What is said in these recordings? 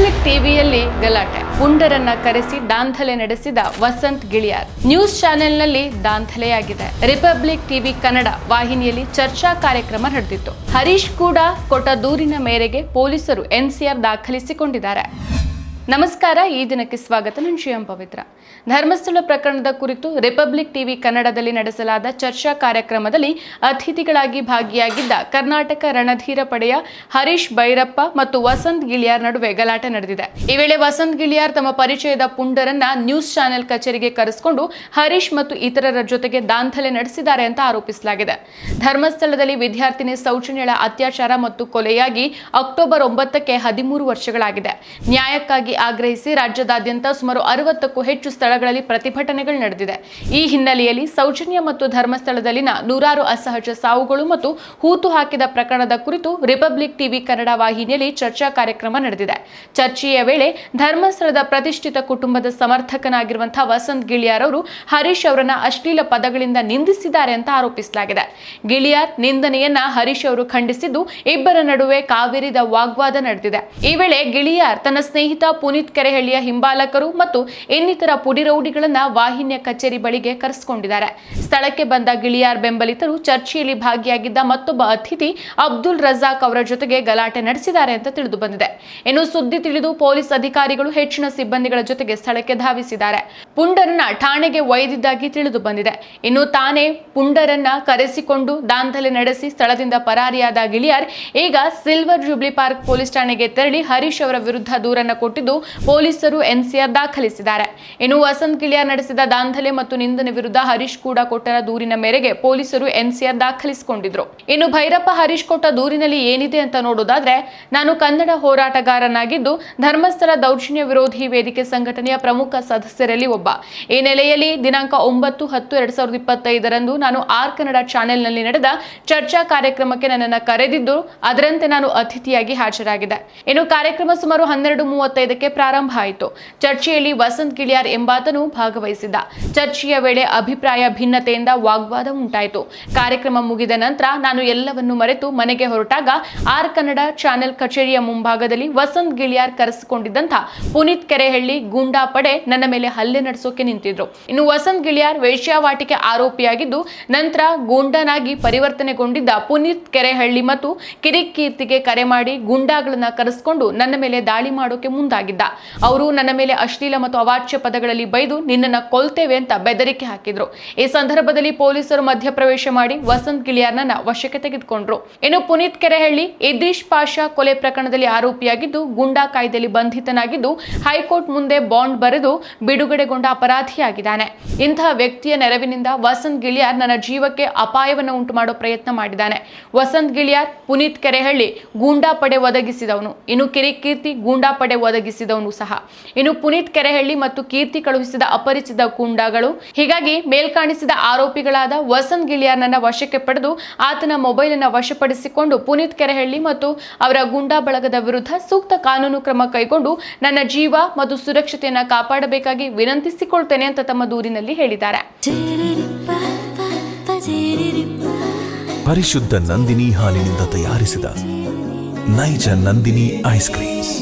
Republic ಟಿವಿಯಲ್ಲಿ ಗಲಾಟೆ. ಪುಂಡರನ್ನ ಕರೆಸಿ ದಾಂಧಲೆ ನಡೆಸಿದ ವಸಂತ್ ಗಿಳಿಯಾರ್. ನ್ಯೂಸ್ ಚಾನೆಲ್ನಲ್ಲಿ ದಾಂಧಲೆಯಾಗಿದೆ. ರಿಪಬ್ಲಿಕ್ ಟಿವಿ ಕನ್ನಡ ವಾಹಿನಿಯಲ್ಲಿ ಚರ್ಚಾ ಕಾರ್ಯಕ್ರಮ ನಡೆದಿತ್ತು. ಹರೀಶ್ ಕೂಡ ಕೊಟ್ಟ ದೂರಿನ ಮೇರೆಗೆ ಪೊಲೀಸರು ಎನ್ಸಿಆರ್ ದಾಖಲಿಸಿಕೊಂಡಿದ್ದಾರೆ. ನಮಸ್ಕಾರ, ಈ ದಿನಕ್ಕೆ ಸ್ವಾಗತ. ನಾನು ಶ್ರೀಯಂ ಪವಿತ್ರ. ಧರ್ಮಸ್ಥಳ ಪ್ರಕರಣದ ಕುರಿತು ರಿಪಬ್ಲಿಕ್ ಟಿವಿ ಕನ್ನಡದಲ್ಲಿ ನಡೆಸಲಾದ ಚರ್ಚಾ ಕಾರ್ಯಕ್ರಮದಲ್ಲಿ ಅತಿಥಿಗಳಾಗಿ ಭಾಗಿಯಾಗಿದ್ದ ಕರ್ನಾಟಕ ರಣಧೀರ ಪಡೆಯ ಹರೀಶ್ ಭೈರಪ್ಪ ಮತ್ತು ವಸಂತ್ ಗಿಳಿಯಾರ್ ನಡುವೆ ಗಲಾಟೆ ನಡೆದಿದೆ. ಈ ವೇಳೆ ವಸಂತ್ ಗಿಳಿಯಾರ್ ತಮ್ಮ ಪರಿಚಯದ ಪುಂಡರನ್ನ ನ್ಯೂಸ್ ಚಾನೆಲ್ ಕಚೇರಿಗೆ ಕರೆಸಿಕೊಂಡು ಹರೀಶ್ ಮತ್ತು ಇತರರ ಜೊತೆಗೆ ದಾಂಧಲೆ ನಡೆಸಿದ್ದಾರೆ ಅಂತ ಆರೋಪಿಸಲಾಗಿದೆ. ಧರ್ಮಸ್ಥಳದಲ್ಲಿ ವಿದ್ಯಾರ್ಥಿನಿ ಸೌಜನ್ಯಳ ಅತ್ಯಾಚಾರ ಮತ್ತು ಕೊಲೆಯಾಗಿ ಅಕ್ಟೋಬರ್ ಒಂಬತ್ತಕ್ಕೆ ಹದಿಮೂರು ವರ್ಷಗಳಾಗಿದೆ. ನ್ಯಾಯಕ್ಕಾಗಿ ಆಗ್ರಹಿಸಿ ರಾಜ್ಯದಾದ್ಯಂತ ಸುಮಾರು ಅರವತ್ತಕ್ಕೂ ಹೆಚ್ಚು ಸ್ಥಳಗಳಲ್ಲಿ ಪ್ರತಿಭಟನೆಗಳು ನಡೆದಿದೆ. ಈ ಹಿನ್ನೆಲೆಯಲ್ಲಿ ಸೌಜನ್ಯ ಮತ್ತು ಧರ್ಮಸ್ಥಳದಲ್ಲಿನ ನೂರಾರು ಅಸಹಜ ಸಾವುಗಳು ಮತ್ತು ಹೂತು ಹಾಕಿದ ಪ್ರಕರಣದ ಕುರಿತು ರಿಪಬ್ಲಿಕ್ ಟಿವಿ ಕನ್ನಡ ವಾಹಿನಿಯಲ್ಲಿ ಚರ್ಚಾ ಕಾರ್ಯಕ್ರಮ ನಡೆದಿದೆ. ಚರ್ಚೆಯ ವೇಳೆ ಧರ್ಮಸ್ಥಳದ ಪ್ರತಿಷ್ಠಿತ ಕುಟುಂಬದ ಸಮರ್ಥಕನಾಗಿರುವಂತಹ ವಸಂತ್ ಗಿಳಿಯಾರ್ ಅವರು ಹರೀಶ್ ಅವರನ್ನ ಅಶ್ಲೀಲ ಪದಗಳಿಂದ ನಿಂದಿಸಿದ್ದಾರೆ ಅಂತ ಆರೋಪಿಸಲಾಗಿದೆ. ಗಿಳಿಯಾರ್ ನಿಂದನೆಯನ್ನ ಹರೀಶ್ ಅವರು ಖಂಡಿಸಿದ್ದು ಇಬ್ಬರ ನಡುವೆ ಕಾವೇರಿದ ವಾಗ್ವಾದ ನಡೆದಿದೆ. ಈ ವೇಳೆ ಗಿಳಿಯಾರ್ ತನ್ನ ಸ್ನೇಹಿತ ಪುನೀತ್ ಕೆರೆಹಳ್ಳಿಯ ಹಿಂಬಾಲಕರು ಮತ್ತು ಇನ್ನಿತರ ಪುಡಿರೌಡಿಗಳನ್ನ ವಾಹಿನಿಯ ಕಚೇರಿ ಬಳಿಗೆ ಕರೆಸಿಕೊಂಡಿದ್ದಾರೆ. ಸ್ಥಳಕ್ಕೆ ಬಂದ ಗಿಳಿಯಾರ್ ಬೆಂಬಲಿತರು ಚರ್ಚೆಯಲ್ಲಿ ಭಾಗಿಯಾಗಿದ್ದ ಮತ್ತೊಬ್ಬ ಅತಿಥಿ ಅಬ್ದುಲ್ ರಜಾಕ್ ಅವರ ಜೊತೆಗೆ ಗಲಾಟೆ ನಡೆಸಿದ್ದಾರೆ ಅಂತ ತಿಳಿದು ಬಂದಿದೆ. ಇನ್ನು ಸುದ್ದಿ ತಿಳಿದು ಪೊಲೀಸ್ ಅಧಿಕಾರಿಗಳು ಹೆಚ್ಚಿನ ಸಿಬ್ಬಂದಿಗಳ ಜೊತೆಗೆ ಸ್ಥಳಕ್ಕೆ ಧಾವಿಸಿದ್ದಾರೆ. ಪುಂಡರನ್ನ ಠಾಣೆಗೆ ಒಯ್ದಿದ್ದಾಗಿ ತಿಳಿದು ಬಂದಿದೆ. ಇನ್ನು ತಾನೇ ಪುಂಡರನ್ನ ಕರೆಸಿಕೊಂಡು ದಾಂಧಲೆ ನಡೆಸಿ ಸ್ಥಳದಿಂದ ಪರಾರಿಯಾದ ಗಿಳಿಯಾರ್ ಈಗ ಸಿಲ್ವರ್ ಜೂಬ್ಲಿ ಪಾರ್ಕ್ ಪೊಲೀಸ್ ಠಾಣೆಗೆ ತೆರಳಿ ಹರೀಶ್ ಅವರ ವಿರುದ್ಧ ದೂರನ್ನ ಕೊಟ್ಟಿದ್ದು ಪೊಲೀಸರು ಎನ್ಸಿಆರ್ ದಾಖಲಿಸಿದ್ದಾರೆ. ಇನ್ನು ವಸಂತ್ ಕಿಳಿಯ ನಡೆಸಿದ ದಾಂಧಲೆ ಮತ್ತು ನಿಂದನೆ ವಿರುದ್ಧ ಹರೀಶ್ ಕೂಡ ಕೊಟ್ಟರ ದೂರಿನ ಮೇರೆಗೆ ಪೊಲೀಸರು ಎನ್ಸಿಆರ್ ದಾಖಲಿಸಿಕೊಂಡಿದ್ರು. ಇನ್ನು ಭೈರಪ್ಪ ಹರೀಶ್ ಕೊಟ್ಟ ದೂರಿನಲ್ಲಿ ಏನಿದೆ ಅಂತ ನೋಡೋದಾದ್ರೆ ನಾನು ಕನ್ನಡ ಹೋರಾಟಗಾರನಾಗಿದ್ದು, ಧರ್ಮಸ್ಥಳ ದೌರ್ಜನ್ಯ ವಿರೋಧಿ ವೇದಿಕೆ ಸಂಘಟನೆಯ ಪ್ರಮುಖ ಸದಸ್ಯರಲ್ಲಿ ಒಬ್ಬ. ಈ ನೆಲೆಯಲ್ಲಿ ದಿನಾಂಕ ಒಂಬತ್ತು ಹತ್ತು ಎರಡ್ ಸಾವಿರದ ಇಪ್ಪತ್ತೈದರಂದು ನಾನು ಆರ್ ಕನ್ನಡ ಚಾನೆಲ್ನಲ್ಲಿ ನಡೆದ ಚರ್ಚಾ ಕಾರ್ಯಕ್ರಮಕ್ಕೆ ನನ್ನನ್ನು ಕರೆದಿದ್ದು, ಅದರಂತೆ ನಾನು ಅತಿಥಿಯಾಗಿ ಹಾಜರಾಗಿದೆ ಇನ್ನು ಕಾರ್ಯಕ್ರಮ ಸುಮಾರು ಹನ್ನೆರಡು ಮೂವತ್ತೈದಕ್ಕೆ ಪ್ರಾರಂಭ ಆಯಿತು. ಚರ್ಚೆಯಲ್ಲಿ ವಸಂತ್ ಗಿಳಿಯಾರ್ ಎಂಬಾತನು ಭಾಗವಹಿಸಿದ್ದ. ಚರ್ಚೆಯ ವೇಳೆ ಅಭಿಪ್ರಾಯ ಭಿನ್ನತೆಯಿಂದ ವಾಗ್ವಾದ ಉಂಟಾಯಿತು. ಕಾರ್ಯಕ್ರಮ ಮುಗಿದ ನಂತರ ನಾನು ಎಲ್ಲವನ್ನು ಮರೆತು ಮನೆಗೆ ಹೊರಟಾಗ ಆರ್ ಕನ್ನಡ ಚಾನೆಲ್ ಕಚೇರಿಯ ಮುಂಭಾಗದಲ್ಲಿ ವಸಂತ್ ಗಿಳಿಯಾರ್ ಕರೆಸಿಕೊಂಡಿದ್ದಂಥ ಪುನೀತ್ ಕೆರೆಹಳ್ಳಿ, ಗೂಂಡಾ ಪಡೆ ನನ್ನ ಮೇಲೆ ಹಲ್ಲೆ ನಡೆಸೋಕೆ ನಿಂತಿದ್ರು. ಇನ್ನು ವಸಂತ್ ಗಿಳಿಯಾರ್ ವೇಶ್ಯಾವಾಟಿಕೆ ಆರೋಪಿಯಾಗಿದ್ದು, ನಂತರ ಗೂಂಡನಾಗಿ ಪರಿವರ್ತನೆಗೊಂಡಿದ್ದ ಪುನೀತ್ ಕೆರೆಹಳ್ಳಿ ಮತ್ತು ಕಿರಿಕೀರ್ತಿಗೆ ಕರೆ ಮಾಡಿ ಗೂಂಡಾಗಳನ್ನ ಕರೆಸಿಕೊಂಡು ನನ್ನ ಮೇಲೆ ದಾಳಿ ಮಾಡೋಕೆ ಮುಂದಾಗಿದ್ದ ಅವರು ನನ್ನ ಮೇಲೆ ಅಶ್ಲೀಲ ಮತ್ತು ಅವಾಚ್ಯ ಪದಗಳಲ್ಲಿ ಬೈದು ನಿನ್ನನ್ನ ಕೊಲ್ತೇವೆ ಅಂತ ಬೆದರಿಕೆ ಹಾಕಿದ್ರು. ಈ ಸಂದರ್ಭದಲ್ಲಿ ಪೊಲೀಸರು ಮಧ್ಯಪ್ರವೇಶ ಮಾಡಿ ವಸಂತ್ ಗಿಳಿಯಾರ್ನನ್ನ ವಶಕ್ಕೆ ತೆಗೆದುಕೊಂಡ್ರು. ಇನ್ನು ಪುನೀತ್ ಕೆರೆಹಳ್ಳಿ ಇದ್ರೀಶ್ ಪಾಷಾ ಕೊಲೆ ಪ್ರಕರಣದಲ್ಲಿ ಆರೋಪಿಯಾಗಿದ್ದು, ಗುಂಡಾ ಕಾಯ್ದೆಯಲ್ಲಿ ಬಂಧಿತನಾಗಿದ್ದು, ಹೈಕೋರ್ಟ್ ಮುಂದೆ ಬಾಂಡ್ ಬರೆದು ಬಿಡುಗಡೆಗೊಂಡ ಅಪರಾಧಿಯಾಗಿದ್ದಾನೆ. ಇಂತಹ ವ್ಯಕ್ತಿಯ ನೆರವಿನಿಂದ ವಸಂತ್ ಗಿಳಿಯಾರ್ ನನ್ನ ಜೀವಕ್ಕೆ ಅಪಾಯವನ್ನು ಉಂಟು ಮಾಡೋ ಪ್ರಯತ್ನ ಮಾಡಿದ್ದಾನೆ. ವಸಂತ್ ಗಿಳಿಯಾರ್ ಪುನೀತ್ ಕೆರೆಹಳ್ಳಿ ಗೂಂಡಾ ಪಡೆ ಒದಗಿಸಿದವನು. ಇನ್ನು ಕಿರಿಕೀರ್ತಿ ಗೂಂಡಾ ಪಡೆ ಒದಗಿಸಿದವನು ಸಹ. ಇನ್ನು ಪುನೀತ್ ಕೆರೆಹಳ್ಳಿ ಮತ್ತು ಕೀರ್ತಿ ಕಳುಹಿಸಿದ ಅಪರಿಚಿತ ಗೂಂಡಾಗಳು, ಹೀಗಾಗಿ ಮೇಲ್ಕಾಣಿಸಿದ ಆರೋಪಿಗಳಾದ ವಸಂತ್ ಗಿಳಿಯಾರ್ನನ್ನ ವಶಕ್ಕೆ ಪಡೆದು ಆತನ ಮೊಬೈಲ್ ಅನ್ನು ವಶಪಡಿಸಿಕೊಂಡು ಪುನೀತ್ ಕೆರೆಹಳ್ಳಿ ಮತ್ತು ಅವರ ಗೂಂಡಾ ಬಳಗದ ವಿರುದ್ಧ ಸೂಕ್ತ ಕಾನೂನು ಕ್ರಮ ಕೈಗೊಂಡು ನನ್ನ ಜೀವ ಮತ್ತು ಸುರಕ್ಷತೆಯನ್ನ ಕಾಪಾಡಬೇಕಾಗಿ ವಿನಂತಿಸಿಕೊಳ್ತೇನೆ ಅಂತ ತಮ್ಮ ದೂರಿನಲ್ಲಿ ಹೇಳಿದ್ದಾರೆ. ಪರಿಶುದ್ಧ ನಂದಿನಿ ಹಾಲಿನಿಂದ ತಯಾರಿಸಿದ ನೈಜ ನಂದಿನಿ ಐಸ್ ಕ್ರೀಮ್ಸ್.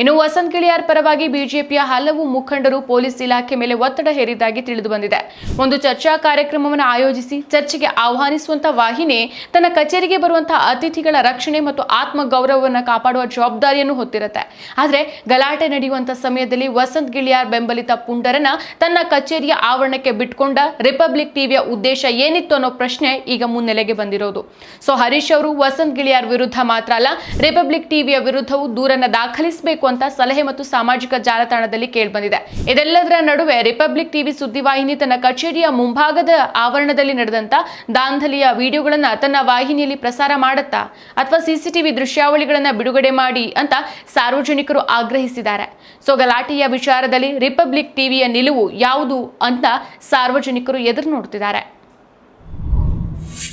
ಇನ್ನು ವಸಂತ್ ಗಿಳಿಯಾರ್ ಪರವಾಗಿ ಬಿಜೆಪಿಯ ಹಲವು ಮುಖಂಡರು ಪೊಲೀಸ್ ಇಲಾಖೆ ಮೇಲೆ ಒತ್ತಡ ಹೇರಿದ್ದಾಗಿ ತಿಳಿದು ಬಂದಿದೆ ಒಂದು ಚರ್ಚಾ ಕಾರ್ಯಕ್ರಮವನ್ನು ಆಯೋಜಿಸಿ ಚರ್ಚೆಗೆ ಆಹ್ವಾನಿಸುವಂತಹ ವಾಹಿನಿ, ತನ್ನ ಕಚೇರಿಗೆ ಬರುವಂತಹ ಅತಿಥಿಗಳ ರಕ್ಷಣೆ ಮತ್ತು ಆತ್ಮ ಗೌರವವನ್ನು ಕಾಪಾಡುವ ಜವಾಬ್ದಾರಿಯನ್ನು ಹೊತ್ತಿರುತ್ತೆ. ಆದರೆ ಗಲಾಟೆ ನಡೆಯುವಂತಹ ಸಮಯದಲ್ಲಿ ವಸಂತ್ ಗಿಳಿಯಾರ್ ಬೆಂಬಲಿತ ಪುಂಡರನ ತನ್ನ ಕಚೇರಿಯ ಆವರಣಕ್ಕೆ ಬಿಟ್ಕೊಂಡ ರಿಪಬ್ಲಿಕ್ ಟಿವಿಯ ಉದ್ದೇಶ ಏನಿತ್ತು ಅನ್ನೋ ಪ್ರಶ್ನೆ ಈಗ ಮುನ್ನೆಲೆಗೆ ಬಂದಿರೋದು. ಸೊ ಹರೀಶ್ ಅವರು ವಸಂತ್ ಗಿಳಿಯಾರ್ ವಿರುದ್ಧ ಮಾತ್ರ ಅಲ್ಲ, ರಿಪಬ್ಲಿಕ್ ಟಿವಿಯ ವಿರುದ್ಧವೂ ದೂರನ್ನ ದಾಖಲಿಸಬೇಕು ಅಂತ ಸಲಹೆ ಮತ್ತು ಸಾಮಾಜಿಕ ಜಾಲತಾಣದಲ್ಲಿ ಕೇಳಿಬಂದಿದೆ. ಇದೆಲ್ಲದರ ನಡುವೆ ರಿಪಬ್ಲಿಕ್ ಟಿವಿ ಸುದ್ದಿವಾಹಿನಿ ತನ್ನ ಕಚೇರಿಯ ಮುಂಭಾಗದ ಆವರಣದಲ್ಲಿ ನಡೆದಂತ ದಾಂಧಲಿಯ ವಿಡಿಯೋಗಳನ್ನ ತನ್ನ ವಾಹಿನಿಯಲ್ಲಿ ಪ್ರಸಾರ ಮಾಡುತ್ತಾ ಅಥವಾ ಸಿಸಿಟಿವಿ ದೃಶ್ಯಾವಳಿಗಳನ್ನ ಬಿಡುಗಡೆ ಮಾಡಿ ಅಂತ ಸಾರ್ವಜನಿಕರು ಆಗ್ರಹಿಸಿದ್ದಾರೆ. ಸೊ, ಗಲಾಟೆಯ ವಿಚಾರದಲ್ಲಿ ರಿಪಬ್ಲಿಕ್ ಟಿವಿಯ ನಿಲುವು ಯಾವುದು ಅಂತ ಸಾರ್ವಜನಿಕರು ಎದುರು ನೋಡ್ತಿದ್ದಾರೆ.